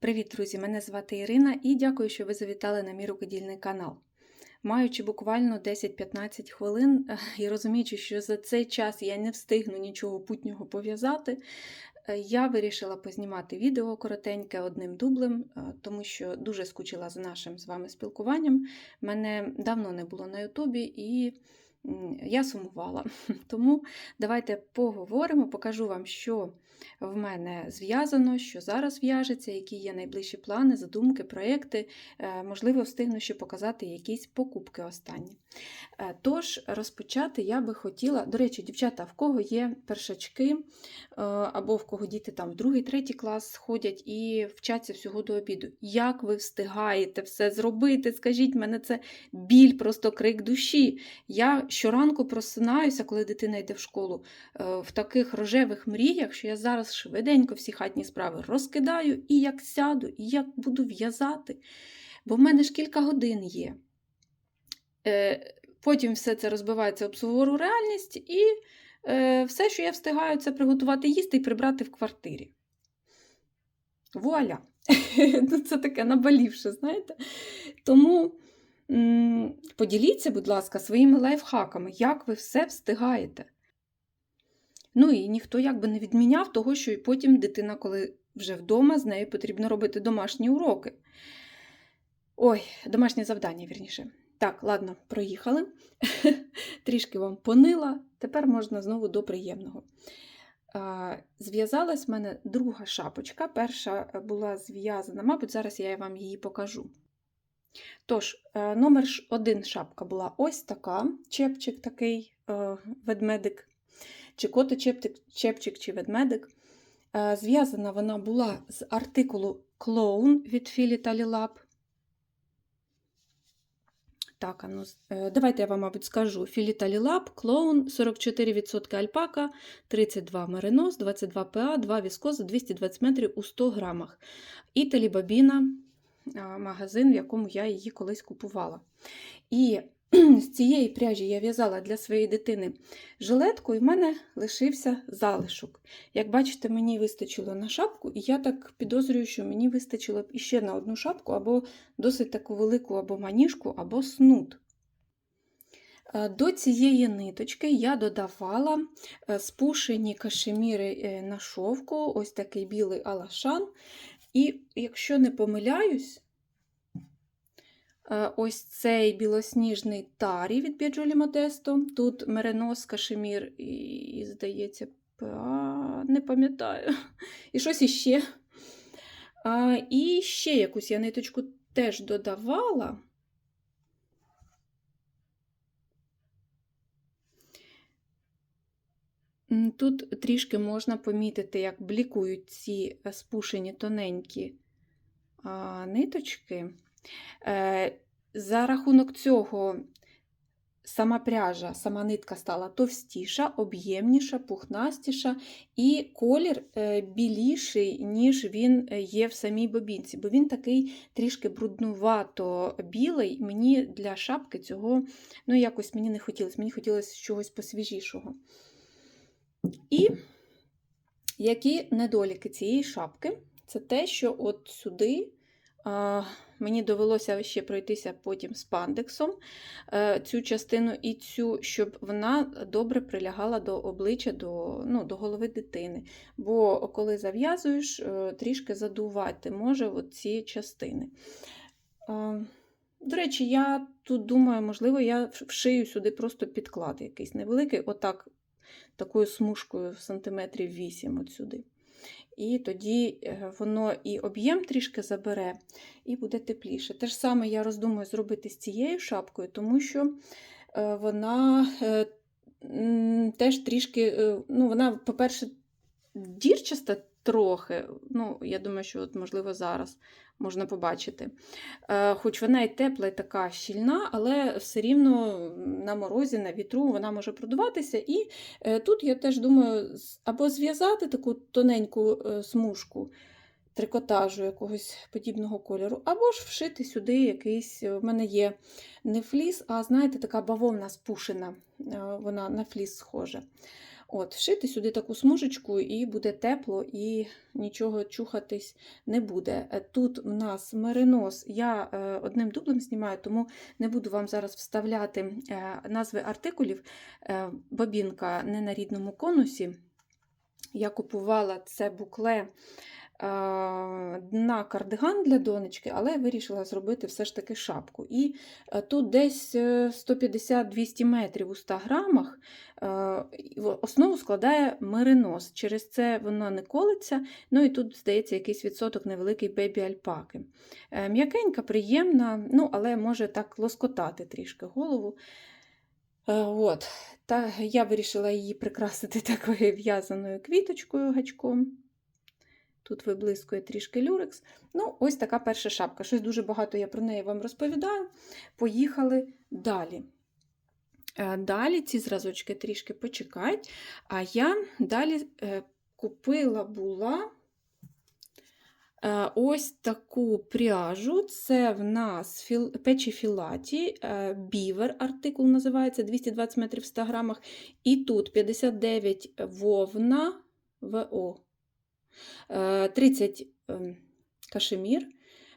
Привіт, друзі! Мене звати Ірина і дякую, що ви завітали на мій рукодільний канал. Маючи буквально 10-15 хвилин і розуміючи, що за цей час я не встигну нічого путнього пов'язати, е, я вирішила познімати відео коротеньке одним дублем, е, тому що дуже скучила за нашим з вами спілкуванням. Мене давно не було на Ютубі і я сумувала. Тому давайте поговоримо, покажу вам, що в мене зв'язано, що зараз в'яжеться, які є найближчі плани, задумки, проекти. Е, Можливо, встигну ще показати якісь покупки останні. Е, Тож, розпочати я би хотіла, до речі, дівчата, в кого є першачки, е, або в кого діти там в другий, третій клас ходять і вчаться всього до обіду. Як ви встигаєте все зробити? Скажіть, мене це біль, просто крик душі. Я щоранку просинаюся, коли дитина йде в школу, е, в таких рожевих мріях, що я зараз швиденько всі хатні справи розкидаю і як сяду, і як буду в'язати. Бо в мене ж кілька годин є. Е, Потім все це розбивається об сувору реальність, і е, все, що я встигаю, це приготувати їсти і прибрати в квартирі. Вуаля! Ну, Це таке наболівше, знаєте? Тому поділіться, будь ласка, своїми лайфхаками, як ви все встигаєте. Ну і ніхто якби не відміняв того, що і потім дитина, коли вже вдома, з нею потрібно робити домашні уроки. Ой, домашнє завдання, вірніше. Так, ладно, проїхали. Трішки вам понила. Тепер можна знову до приємного. Зв'язалась в мене друга шапочка. Перша була зв'язана, мабуть, зараз я вам її покажу. Тож, е, номер один шапка була ось така, чепчик такий, е, ведмедик, чи коточепчик, чепчик, чи ведмедик. Е, Зв'язана вона була з артикулу Clown від Філі Талілаб. Так, а ну, е, давайте я вам, мабуть, скажу. Філіталілаб, клоун, 44% альпака, 32 меринос, 22 ПА, 2 віскоза, 220 метрів у 100 грамах. І Телібабіна, магазин, в якому я її колись купувала. І з цієї пряжі я в'язала для своєї дитини жилетку, і в мене лишився залишок. Як бачите, мені вистачило на шапку, і я так підозрюю, що мені вистачило б іще на одну шапку, або досить таку велику або маніжку, або снуд. До цієї ниточки я додавала е, спушені кашеміри е, на шовку, ось такий білий алашан. І якщо не помиляюсь, е, ось цей білосніжний тарі від Біджолі Модесто. Тут меренос, кашемір і, здається, ПА, не пам'ятаю. І щось іще. А, і ще якусь я ниточку теж додавала. Тут трішки можна помітити, як блікують ці е, спушені тоненькі ниточки. Е, За рахунок цього сама пряжа, сама нитка стала товстіша, об'ємніша, пухнастіша, і колір е, біліший, ніж він є в самій бобінці, бо він такий трішки бруднувато білий. Мені для шапки цього ну, якось мені не хотілося, мені хотілося чогось посвіжішого. І які недоліки цієї шапки? Це те, що от сюди мені довелося ще пройтися потім з пандексом е, цю частину і цю, щоб вона добре прилягала до обличчя, до, ну, до голови дитини. Бо коли зав'язуєш, е, трішки задувати може от ці частини. До речі, я тут думаю, можливо, я вшию сюди просто підклад якийсь невеликий, отак такою смужкою сантиметрів 8 от сюди. І тоді е, воно і об'єм трішки забере, і буде тепліше. Те ж саме я роздумую зробити з цією шапкою, тому що е, вона е, теж трішки, ну, вона, по-перше, дірчаста трохи. Ну, я думаю, що, от, можливо, зараз можна побачити. Е, Хоч вона і тепла, і така щільна, але все рівно на морозі, на вітру вона може продуватися. І е, тут я теж думаю, або зв'язати таку тоненьку е, смужку трикотажу якогось подібного кольору, або ж вшити сюди якийсь. В мене є не фліс, а знаєте, така бавовна спушена, вона на фліс схожа. От, Вшити сюди таку смужечку, і буде тепло, і нічого чухатись не буде. Е, Тут у нас меринос, я е, одним дублем знімаю, тому не буду вам зараз вставляти е, назви артикулів. Бобінка не на рідному конусі. Я купувала це букле на кардиган для донечки, але вирішила зробити все ж таки шапку. І е, тут десь е, 150-200 метрів у 100 грамах е, основу складає меринос. Через це вона не колиться. Ну і тут, здається, якийсь відсоток невеликий бебі альпаки. Е, М'якенька, приємна, ну, але може так лоскотати трішки голову. Е, От. Та я вирішила її прикрасити такою в'язаною квіточкою гачком. Тут виблискує трішки люрекс. Ну, ось така перша шапка. Щось дуже багато я про неї вам розповідаю. Поїхали далі. Е, Далі ці зразочки трішки почекають. А я далі е, купила була е, ось таку пряжу. Це в нас печі філаті, бівер артикул називається 220 метрів в 100 грамах. І тут 59 вовна ВО, 30 ем, кашемір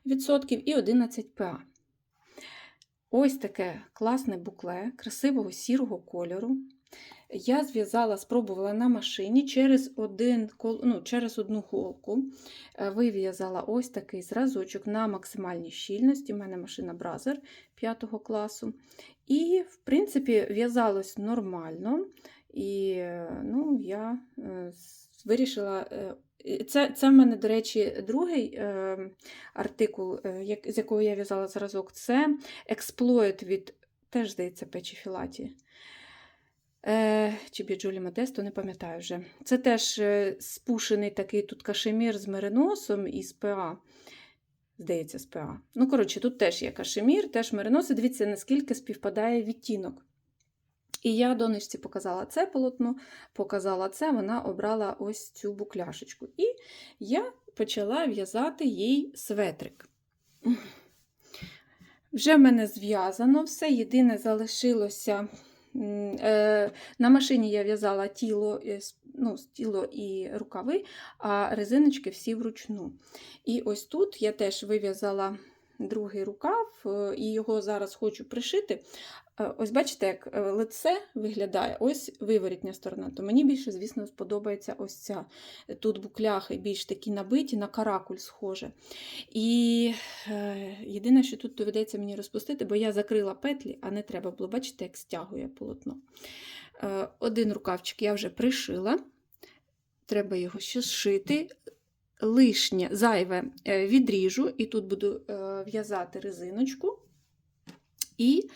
відсотків і 11 ПА. Ось таке класне букле красивого сірого кольору. Я зв'язала, спробувала на машині через, один, ну, через одну голку. Е, Вив'язала ось такий зразочок на максимальній щільності. У мене машина Бразер 5 класу. І, в принципі, в'язалось нормально. І е, ну, я е, вирішила. Це, це в мене, до речі, другий е, артикул, е, як, з якого я в'язала зразок. Це експлойт від, теж здається, печі філаті. Е, чи Біджолі Модесто, не пам'ятаю вже. Це теж е, спушений такий тут кашемір з мериносом і з ПА. Здається, з ПА. Ну, коротше, тут теж є кашемір, теж меринос. Дивіться, наскільки співпадає відтінок. І я донечці показала це полотно, показала це, вона обрала ось цю букляшечку. І я почала в'язати їй светрик. Вже в мене зв'язано все. Єдине залишилося. е, На машині я в'язала тіло, е, ну, тіло і рукави, а резиночки всі вручну. І ось тут я теж вив'язала другий рукав, е, і його зараз хочу пришити. Е, Ось бачите, як е, лице виглядає, ось виворітня сторона. То мені більше, звісно, сподобається ось ця. Тут букляхи більш такі набиті, на каракуль схоже. І єдине, що тут доведеться мені розпустити, бо я закрила петлі, а не треба було, бачите, як стягує полотно. Один рукавчик я вже пришила, треба його ще зшити. Лишнє зайве е, відріжу, і тут буду е, в'язати резиночку. І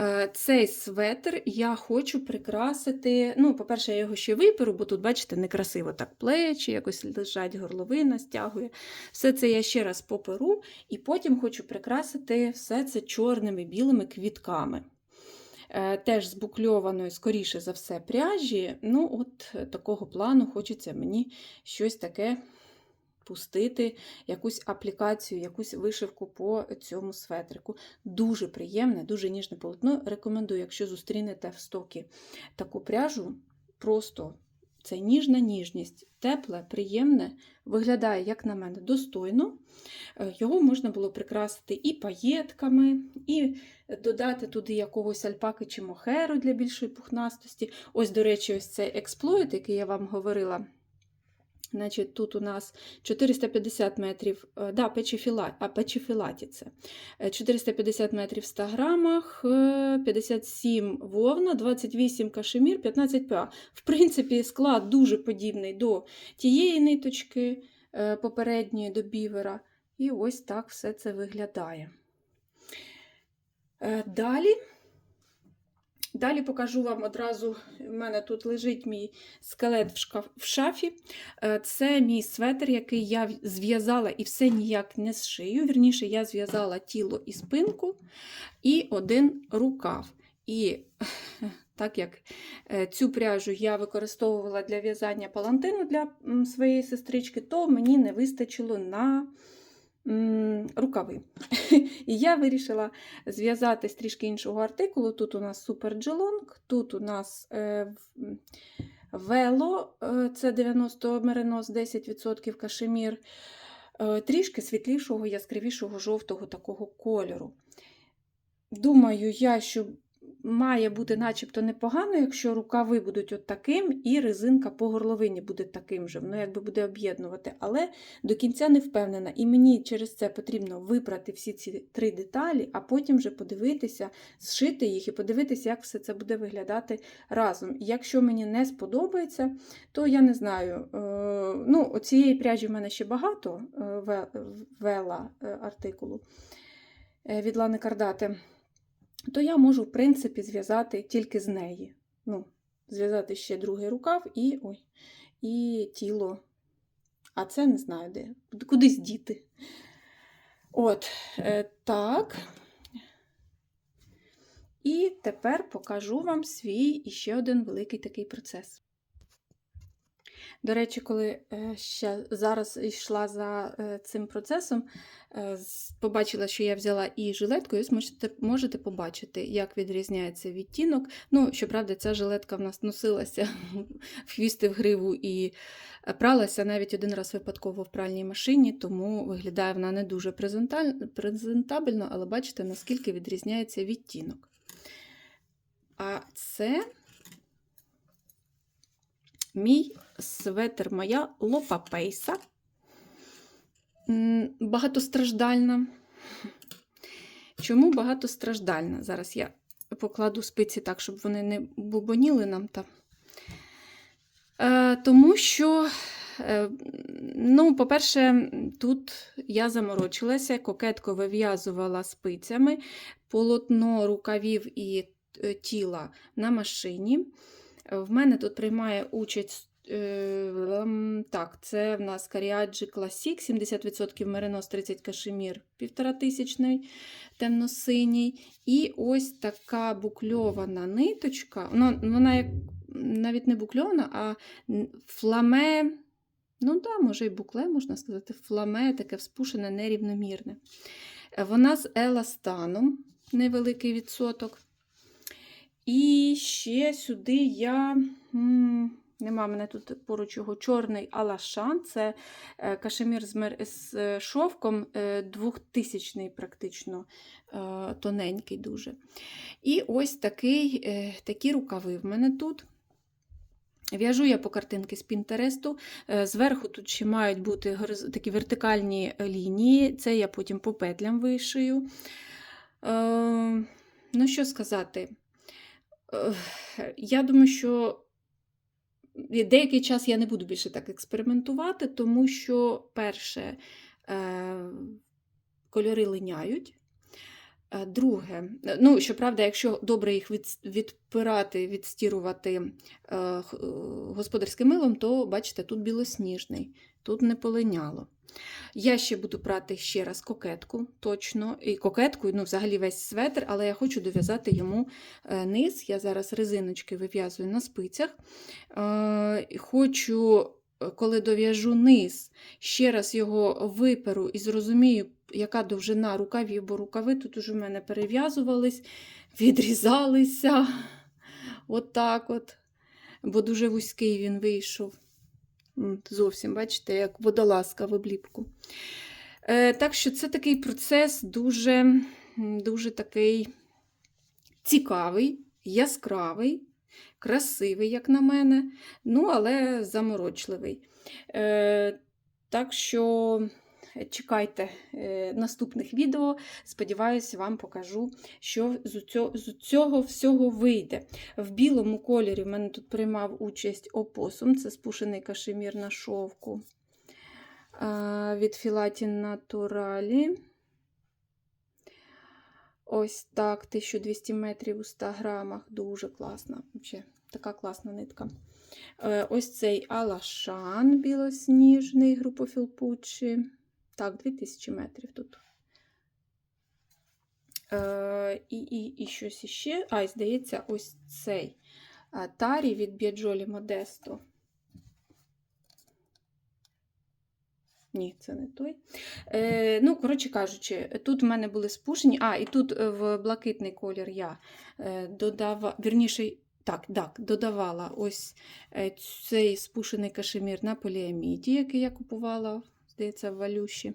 е, цей светр я хочу прикрасити. Ну, по-перше, я його ще виперу, бо тут, бачите, некрасиво так плечі, якось лежать, горловина стягує. Все це я ще раз поперу, і потім хочу прикрасити все це чорними білими квітками. Е, Теж з букльованої, скоріше за все, пряжі. Ну, от такого плану хочеться мені щось таке пустити, якусь аплікацію, якусь вишивку по цьому светрику. Дуже приємне, дуже ніжне полотно. Рекомендую, якщо зустрінете в стокі таку пряжу, просто це ніжна ніжність, тепле, приємне, виглядає, як на мене, достойно. Е, Його можна було прикрасити і паєтками, і додати туди якогось альпаки чи мохеру для більшої пухнастості. Ось, до речі, ось цей експлойт, який я вам говорила. Значить, тут у нас 450 метрів, е, да, печіфіла, а печіфілаті це. Е, 450 метрів в 100 грамах, е, 57 вовна, 28 кашемір, 15 ПА. В принципі, склад дуже подібний до тієї ниточки е, попередньої, до бівера. І ось так все це виглядає. Е, Далі. Далі покажу вам одразу, в мене тут лежить мій скелет в, шкаф, в шафі. Е, Це мій светр, який я зв'язала і все ніяк не зшию. Вірніше, я зв'язала тіло і спинку і один рукав. І так як е, цю пряжу я використовувала для в'язання палантину для своєї сестрички, то мені не вистачило на рукави. І я вирішила зв'язати з трішки іншого артикулу. Тут у нас супер джелонг, тут у нас е, Вело е, це 90 меринос, 10% кашемір, е, трішки світлішого, яскравішого жовтого такого кольору. Думаю, я, що має бути начебто непогано, якщо рукави будуть от таким, і резинка по горловині буде таким же, воно якби буде об'єднувати. Але до кінця не впевнена. І мені через це потрібно вибрати всі ці три деталі, а потім вже подивитися, зшити їх і подивитися, як все це буде виглядати разом. Якщо мені не сподобається, то я не знаю. е, Ну, цієї пряжі в мене ще багато е, вела е, артикулу від Лани Кардати то я можу, в принципі, зв'язати тільки з неї. Ну, зв'язати ще другий рукав і ой, і тіло. А це не знаю де. Кудись діти. От, е, так. І тепер покажу вам свій іще один великий такий процес. До речі, коли е, ще зараз йшла за е, цим процесом, е, побачила, що я взяла і жилетку, і ось можете, побачити, як відрізняється відтінок. Ну, щоправда, ця жилетка в нас носилася в хвісти в гриву і пралася навіть один раз випадково в пральній машині, тому виглядає вона не дуже презентабельно, але бачите, наскільки відрізняється відтінок. А це мій светр, моя лопапейса. М, Багатостраждальна. Чому багатостраждальна? Зараз я покладу спиці так, щоб вони не бубоніли нам там. Е, тому що, е, ну, по-перше, тут я заморочилася, кокетку вив'язувала спицями, полотно рукавів і е, тіла на машині. В мене тут приймає участь. Ем, Так, це в нас Cariaggi Classic, 70% меринос, 30 кашемір, 1500 темно-синій. І ось така букльована ниточка. Вона, вона як навіть не букльована, а фламе. Ну, да, може, і букле, можна сказати, фламе, таке вспушене, нерівномірне. Вона з еластаном, невеликий відсоток. І ще сюди я. Нема мене тут поруч його чорний алашан. Це е, кашемір з, е, шовком е, 2000 практично е, тоненький дуже. І ось такий, е, такі рукави в мене тут. В'яжу я по картинки з Пінтересту. Е, Зверху тут ще мають бути такі вертикальні лінії. Це я потім по петлям вишию. Е, Ну, що сказати? Е, Я думаю, що деякий час я не буду більше так експериментувати, тому що, перше, е, кольори линяють. Е, Друге, е, ну, щоправда, якщо добре їх відпирати, відстірувати господарським милом, то бачите, тут білосніжний, тут не полиняло. Я ще буду брати ще раз кокетку, точно, і кокетку, ну, взагалі весь светр, але я хочу дов'язати йому е, низ. Я зараз резиночки вив'язую на спицях. Е, Хочу, е, коли дов'яжу низ, ще раз його виперу і зрозумію, яка довжина рукавів, бо рукави тут уже в мене перев'язувались, відрізалися. Отак от, бо дуже вузький він вийшов. Зовсім, бачите, як водолазка в обліпку. Е, так що це такий процес дуже, дуже такий цікавий, яскравий, красивий, як на мене, ну, але заморочливий. Е, так що чекайте е, наступних відео. Сподіваюся, вам покажу, що з цього, всього вийде. В білому кольорі в мене тут приймав участь опосум, це спушений кашемір на шовку від Філатін Натуралі. Ось так, 1200 метрів у 100 грамах. Дуже класна. Взагалі, така класна нитка. Е, Ось цей Алашан білосніжний, групофіл Пуччі. Так, 2000 метрів тут. Е, і, і, і щось іще. А, і здається, ось цей е, Тарі від Біаджолі Модесто. Ні, це не той. Е, ну, коротше кажучи, тут в мене були спушені. А, і тут е, в блакитний колір я е, додава, вірніше, так, так, додавала ось цей спушений кашемір на поліаміді, який я купувала, здається, в валюші.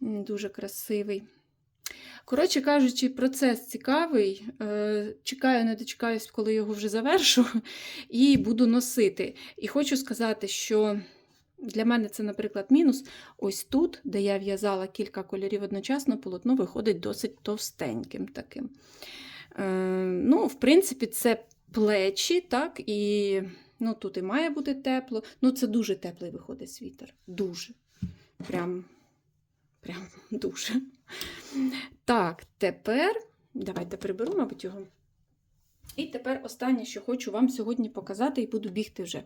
Дуже красивий. Коротше кажучи, процес цікавий. Е, Чекаю, не дочекаюсь, коли його вже завершу, і буду носити. І хочу сказати, що для мене це, наприклад, мінус. Ось тут, де я в'язала кілька кольорів одночасно, полотно виходить досить товстеньким таким. Е, Ну, в принципі, це плечі, так, і ну, тут і має бути тепло. Ну, це дуже теплий виходить світер. Дуже. Прям, прям дуже. Так, тепер давайте приберу, мабуть, його. І тепер останнє, що хочу вам сьогодні показати, і буду бігти вже.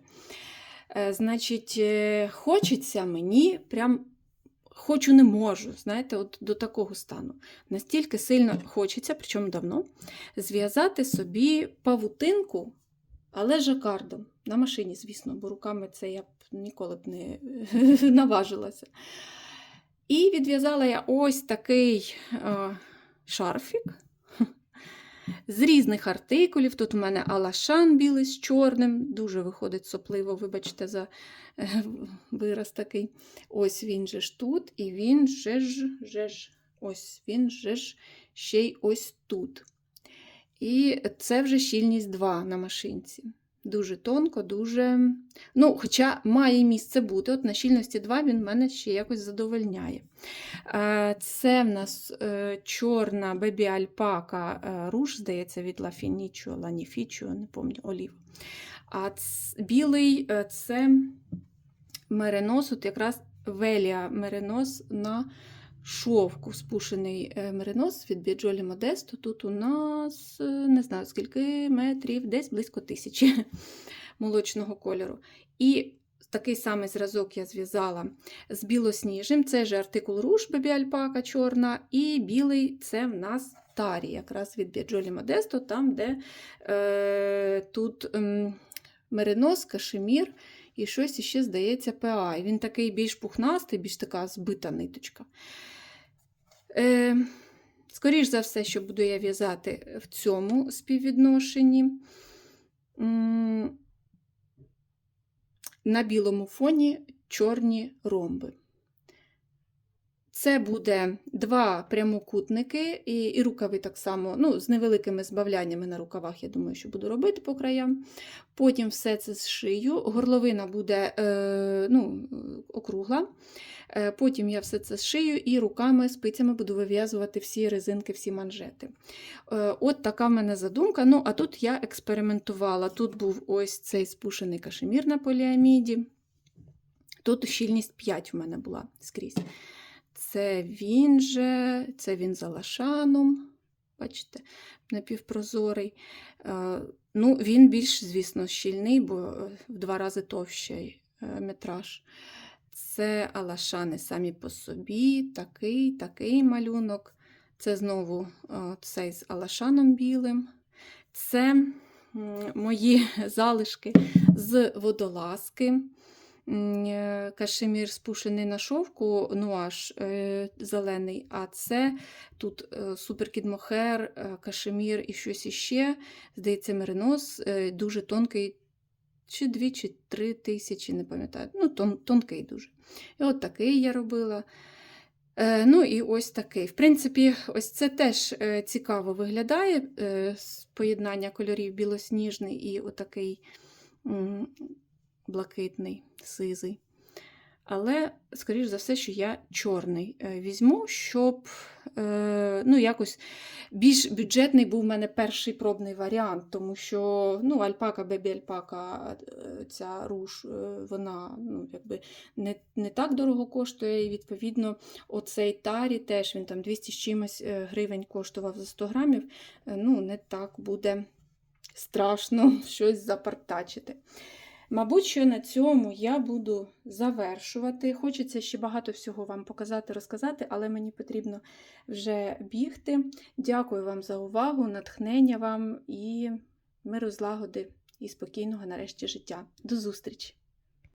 Е, Значить, е, хочеться мені, прям хочу, не можу, знаєте, от до такого стану. Настільки сильно хочеться, причому давно, зв'язати собі павутинку, але жакардом. На машині, звісно, бо руками це я б ніколи б не наважилася. І відв'язала я ось такий е, шарфік з різних артикулів. Тут у мене алашан білий з чорним, дуже виходить сопливо, вибачте, за е, вираз такий. Ось він же ж тут, і він же ж, же ж, ось він же ж ще й ось тут. І це вже щільність 2 на машинці. Дуже тонко, дуже. Ну, Хоча має місце бути. От на щільності 2 він мене ще якось задовольняє. Е, Це в нас е, чорна бебі альпака е, руш, здається, від Лафінічо, Ланіфічо, не пам'ятаю, олів. А ц- білий це меринос, от якраз велія меринос на шовку, спушений е, меринос від Біджолі Модесто. Тут у нас е, не знаю скільки метрів, десь близько тисячі молочного кольору. І такий самий зразок я зв'язала з білосніжним. Це ж артикул руш бебі альпака чорна, і білий це в нас тарі, якраз від Біджолі Модесто, там, де е, тут ем, меринос, кашемір і щось іще, здається, ПА. І Він такий більш пухнастий, більш така збита ниточка. Е, скоріш за все, що буду я в'язати в цьому співвідношенні. На білому фоні чорні ромби. Це буде два прямокутники, і, і рукави так само, ну, з невеликими збавляннями на рукавах, я думаю, що буду робити по краям. Потім все це зшию. Горловина буде е, ну, округла. Е, Потім я все це зшию і руками, спицями буду вив'язувати всі резинки, всі манжети. Е, От така в мене задумка. Ну, а тут я експериментувала. Тут був ось цей спушений кашемір на поліаміді. Тут щільність 5 в мене була скрізь. Це він же, це він за лашаном. Бачите, напівпрозорий. Е, Ну, він більш, звісно, щільний, бо е, в два рази товщий е, метраж. Це алашани самі по собі, такий, такий малюнок. Це знову цей з алашаном білим. Це мої залишки з водолазки. Е, Кашемір спушений на шовку, нуаш е, зелений, а це тут е, суперкід мохер, кашемір і щось іще. Здається, меринос дуже тонкий, чи дві, чи три тисячі, не пам'ятаю. Ну, тон, тонкий дуже. І от такий я робила. Ну і ось такий. В принципі, ось це теж цікаво виглядає. е, Поєднання кольорів білосніжний і отакий блакитний, сизий. Але, скоріш за все, що я чорний е, візьму, щоб е, ну, якось більш бюджетний був в мене перший пробний варіант, тому що ну, альпака, бебі альпака, е, ця руш, вона ну, якби не, не так дорого коштує. І відповідно, оцей тарі теж він там 200 з чимось гривень коштував за 100 грамів. Ну, не так буде страшно щось запартачити. Мабуть, що на цьому я буду завершувати. Хочеться ще багато всього вам показати, розказати, але мені потрібно вже бігти. Дякую вам за увагу, натхнення вам і миру злагоди і спокійного нарешті життя. До зустрічі!